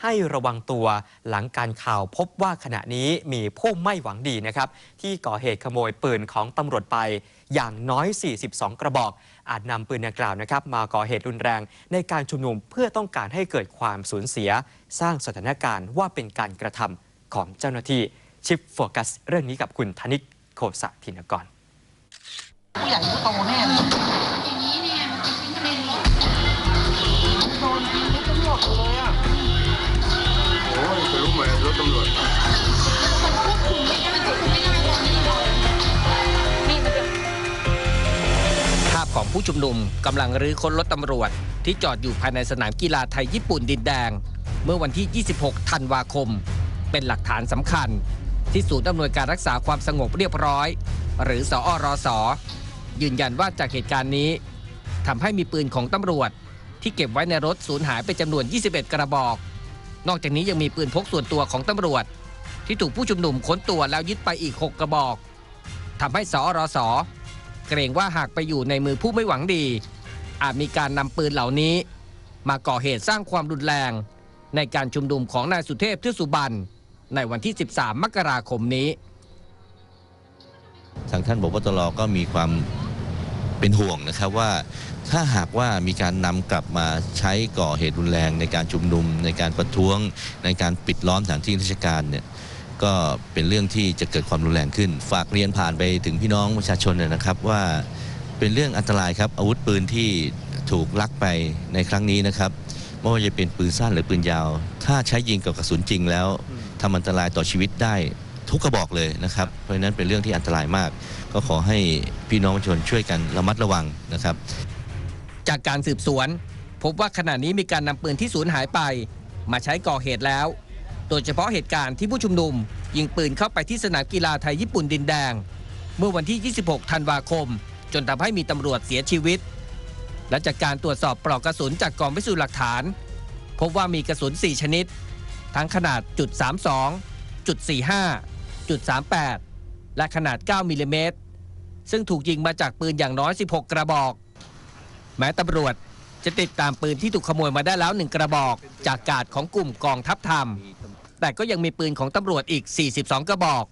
ให้ระวังตัวหลังการข่าวพบว่าขณะนี้มีผู้ไม่หวังดีนะครับ ที่ก่อเหตุขโมยปืนของตำรวจไปอย่างน้อย 42 กระบอก อาจนำปืนดังกล่าวนะครับ มาก่อเหตุรุนแรงในการชุมนุมเพื่อต้องการให้เกิดความสูญเสีย สร้างสถานการณ์ว่าเป็นการกระทำของเจ้าหน้าที่ชิปโฟกัส เรื่องนี้กับคุณธนิตโคสะธินกรผู้ใหญ่ผู้โตแน่ ผู้ชุมนุมกำลังรื้อค้นรถตำรวจ ที่จอดอยู่ภายในสนามกีฬาไทยญี่ปุ่นดินแดง เมื่อวันที่ 26 ธันวาคม เป็นหลักฐานสำคัญ ที่ศูนย์อำนวยการรักษาความสงบเรียบร้อย หรือสอรสยืนยันว่าจากเหตุการณ์นี้ทำให้มีปืนของตำรวจ ที่เก็บไว้ในรถสูญหายไปจำนวน 21 กระบอก นอกจากนี้ยังมีปืนพกส่วนตัวของตำรวจ ที่ถูกผู้ชุมนุมค้นตัวแล้วยึดไปอีก 6 กระบอกทำให้สอรส เกรงว่าหากไปอยู่ในมือผู้ไม่หวังดี อาจมีการนำปืนเหล่านี้ มาก่อเหตุสร้างความรุนแรง ในการชุมนุมของนายสุเทพเทือกสุบรรณในวันที่ 13 มกราคมนี้ ทางท่านบพตรก็มีความเป็นห่วงนะครับว่าถ้าหากว่ามีการนำกลับมาใช้ก่อเหตุรุนแรงในการชุมนุม ในการประท้วง ในการปิดล้อมสถานที่ราชการเนี่ย ก็เป็นเรื่องที่จะเกิดความรุนแรงขึ้น ฝากเรียนผ่านไปถึงพี่น้องประชาชนเนยนะครับว่าเป็นเรื่องอันตรายครับอาวุธปืนที่ถูกลักไปในครั้งนี้นะครับไม่ว่าจะเป็นปืนสั้นหรือปืนยาว ถ้าใช้ยิงกับกระสุนจริงแล้วทำอันตรายต่อชีวิตได้ทุกกระบอกเลยนะครับ เพราะฉะนั้นเป็นเรื่องที่อันตรายมาก ก็ขอให้พี่น้องประชาชนช่วยกันระมัดระวังนะครับ จากการสืบสวน พบว่าขณะนี้มีการนำปืนที่สูญหายไป มาใช้ก่อเหตุแล้ว โดยเฉพาะเหตุการณ์ที่ผู้ชุมนุม ยิงปืนเข้าไปที่สนามกีฬาไทยญี่ปุ่นดินแดง เมื่อวันที่ 26 ธันวาคม จนทำให้มีตำรวจเสียชีวิต และจากการตรวจสอบปลอกกระสุนจากกองพิสูจน์หลักฐาน พบว่ามีกระสุน 4 ชนิด ทั้งขนาดจุด32จุด45จุด38 และขนาด 9มิลลิเมตรซึ่งถูกยิงมาจากปืนอย่างน้อย 16 กระบอก แม้ตำรวจจะติดตามปืนที่ถูกขโมยมาได้แล้วหนึ่งกระบอก จากกาดของกลุ่มกองทัพธรรม แต่ก็ยังมีปืนของตำรวจอีก 42 กระบอก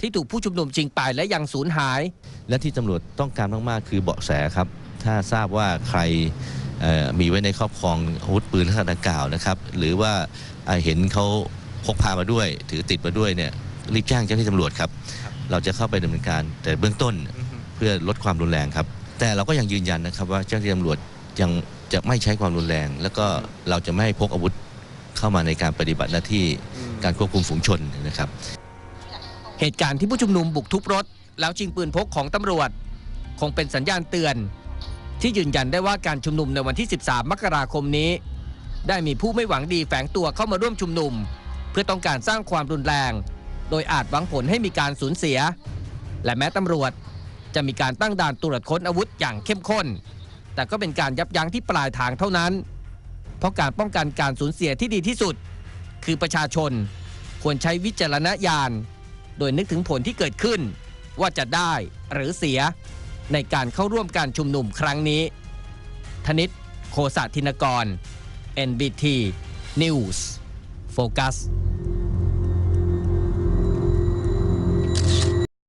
ที่ถูกผู้ชุมนุมชิงไปและยังสูญหาย และที่ตำรวจต้องการมากๆคือเบาะแสครับ ถ้าทราบว่าใครมีไว้ในครอบครองอาวุธปืนลักษณะดังกล่าวนะครับ หรือว่าเอ่อเห็นเขาพกพามาด้วย ถือติดมาด้วยเนี่ยรีบแจ้งเจ้าหน้าที่ตำรวจครับ เราจะเข้าไปดำเนินการแต่เบื้องต้นเพื่อลดความรุนแรงครับ แต่เราก็ยังยืนยันนะครับว่าเจ้าหน้าที่ตำรวจยังจะไม่ใช้ความรุนแรง แล้วก็เราจะไม่ให้พกอาวุธ เข้ามาในการปฏิบัติหน้าที่การควบคุมฝูงชนนะครับ เหตุการณ์ที่ผู้ชุมนุมบุกทุบรถ แล้วชิงปืนพกของตำรวจ คงเป็นสัญญาณเตือน ที่ยืนยันได้ว่าการชุมนุมในวันที่ 13 มกราคมนี้ ได้มีผู้ไม่หวังดีแฝงตัวเข้ามาร่วมชุมนุม เพื่อต้องการสร้างความรุนแรง โดยอาจหวังผลให้มีการสูญเสีย และแม้ตำรวจจะมีการตั้งด่านตรวจค้นอาวุธอย่างเข้มข้น แต่ก็เป็นการยับยั้งที่ปลายทางเท่านั้น เพราะการป้องกันการสูญเสียที่ดีที่สุด คือประชาชนควรใช้วิจารณญาณ โดยนึกถึงผลที่เกิดขึ้น ว่าจะได้หรือเสียในการเข้าร่วมการชุมนุมครั้งนี้ ธนิตโคสะธินกร NBT News Focus